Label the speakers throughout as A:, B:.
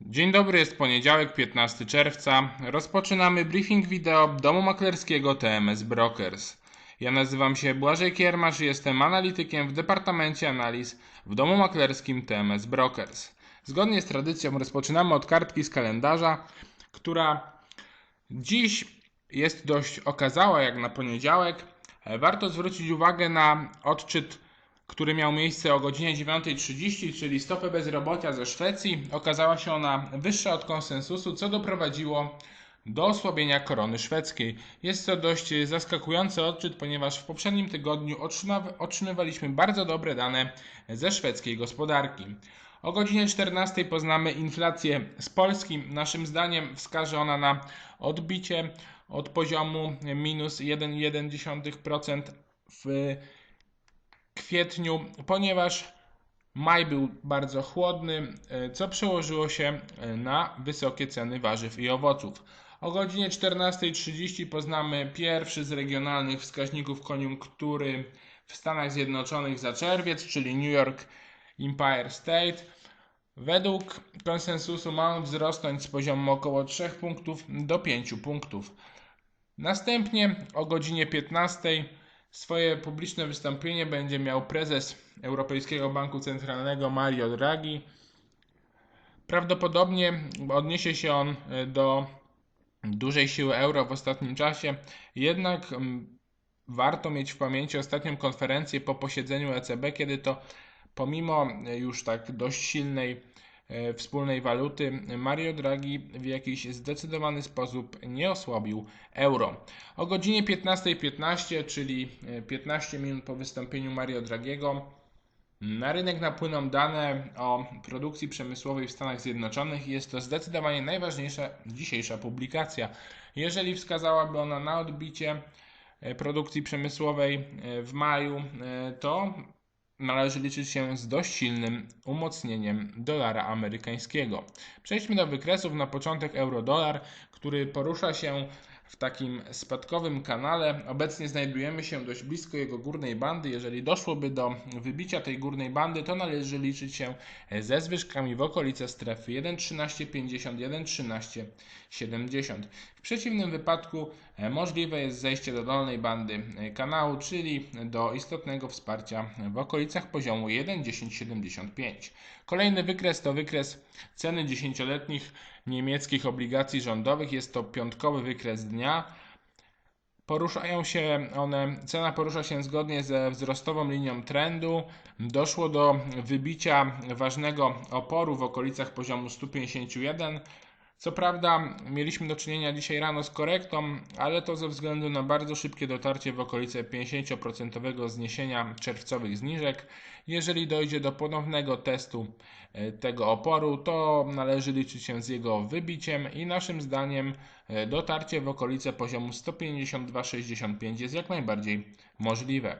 A: Dzień dobry, jest poniedziałek, 15 czerwca. Rozpoczynamy briefing wideo domu maklerskiego TMS Brokers. Ja nazywam się Błażej Kiermasz i jestem analitykiem w Departamencie Analiz w domu maklerskim TMS Brokers. Zgodnie z tradycją rozpoczynamy od kartki z kalendarza, która dziś jest dość okazała jak na poniedziałek. Warto zwrócić uwagę na odczyt który miał miejsce o godzinie 9.30, czyli stopę bezrobocia ze Szwecji. Okazała się ona wyższa od konsensusu, co doprowadziło do osłabienia korony szwedzkiej. Jest to dość zaskakujący odczyt, ponieważ w poprzednim tygodniu otrzymywaliśmy bardzo dobre dane ze szwedzkiej gospodarki. O godzinie 14 poznamy inflację z Polski. Naszym zdaniem wskaże ona na odbicie od poziomu minus 1,1% w kwietniu, ponieważ maj był bardzo chłodny, e, co przełożyło się e, na wysokie ceny warzyw i owoców. O godzinie 14.30 poznamy pierwszy z regionalnych wskaźników koniunktury w Stanach Zjednoczonych za czerwiec, czyli New York Empire State. Według konsensusu ma on wzrosnąć z poziomu około 3 punktów do 5 punktów. Następnie o godzinie 15 Swoje publiczne wystąpienie będzie miał prezes Europejskiego Banku Centralnego Mario Draghi. Prawdopodobnie odniesie się on e, do dużej siły euro w ostatnim czasie, jednak mm, warto mieć w pamięci ostatnią konferencję po posiedzeniu ECB, kiedy to pomimo e, już tak dość silnej wspólnej waluty, Mario Draghi w jakiś zdecydowany sposób nie osłabił euro. O godzinie 15.15, .15, czyli 15 e, minut po wystąpieniu Mario Draghiego, na rynek napłyną dane o produkcji przemysłowej w Stanach Zjednoczonych i jest to zdecydowanie najważniejsza dzisiejsza publikacja. Jeżeli wskazałaby ona na odbicie e, produkcji przemysłowej w maju, to należy liczyć się z dość silnym umocnieniem dolara amerykańskiego. Przejdźmy do wykresów. Na początek euro-dolar, który porusza się w takim spadkowym kanale. Obecnie znajdujemy się dość blisko jego górnej bandy. Jeżeli doszłoby do wybicia tej górnej bandy, to należy liczyć się ze zwyżkami w okolice strefy 1.1350, 1.1370. Przeciwnym wypadku e, możliwe jest zejście do dolnej bandy e, kanału, czyli do istotnego wsparcia w okolicach poziomu 1.1075. Kolejny wykres to wykres ceny 10-letnich niemieckich obligacji rządowych. Jest to piątkowy wykres dnia. Poruszają się one, cena porusza się zgodnie ze wzrostową linią trendu. Doszło do wybicia ważnego oporu w okolicach poziomu 151 co prawda mieliśmy do czynienia dzisiaj rano z korektą, ale to ze względu na bardzo szybkie dotarcie w okolice 50% zniesienia czerwcowych zniżek. Jeżeli dojdzie do ponownego testu e, tego oporu, to należy liczyć się z jego wybiciem i naszym zdaniem e, dotarcie w okolice poziomu 152,65 jest jak najbardziej możliwe.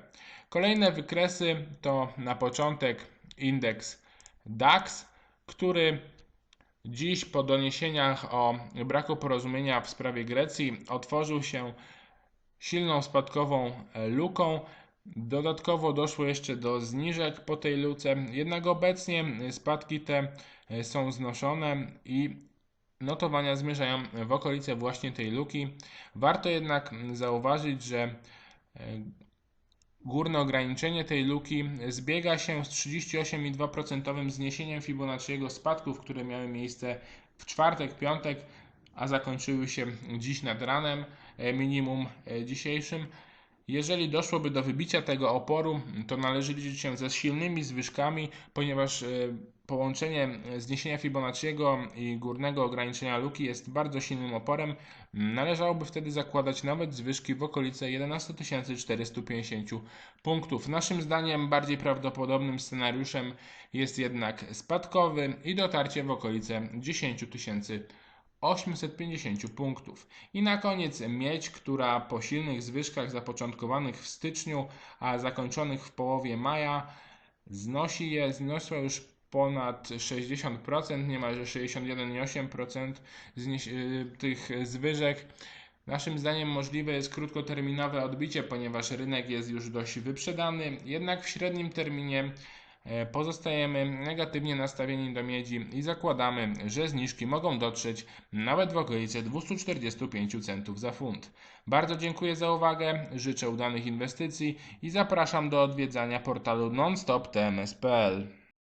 A: Kolejne wykresy to na początek indeks DAX, który Dziś po doniesieniach o braku porozumienia w sprawie Grecji otworzył się silną spadkową luką. Dodatkowo doszło jeszcze do zniżek po tej luce, jednak obecnie spadki te są znoszone i notowania zmierzają w okolice właśnie tej luki. Warto jednak zauważyć, że e, Górne ograniczenie tej luki zbiega się z 38,2% zniesieniem Fibonacciego spadków, które miały miejsce w czwartek, piątek, a zakończyły się dziś nad ranem, e, minimum e, dzisiejszym. Jeżeli doszłoby do wybicia tego oporu, to należy liczyć się ze silnymi zwyżkami, ponieważ e, połączenie zniesienia Fibonacciego i górnego ograniczenia luki jest bardzo silnym oporem. Należałoby wtedy zakładać nawet zwyżki w okolice 11 450 punktów. Naszym zdaniem bardziej prawdopodobnym scenariuszem jest jednak spadkowy i dotarcie w okolice 10 000 850 punktów. I na koniec miedź, która po silnych zwyżkach zapoczątkowanych w styczniu, a zakończonych w połowie maja, znosi je, zniosła już ponad 60%, niemalże 61,8% y, tych zwyżek. Naszym zdaniem możliwe jest krótkoterminowe odbicie, ponieważ rynek jest już dość wyprzedany, jednak w średnim terminie pozostajemy negatywnie nastawieni do miedzi i zakładamy, że zniżki mogą dotrzeć nawet w okolice 245 centów za funt. Bardzo dziękuję za uwagę, życzę udanych inwestycji i zapraszam do odwiedzania portalu nonstoptms.pl.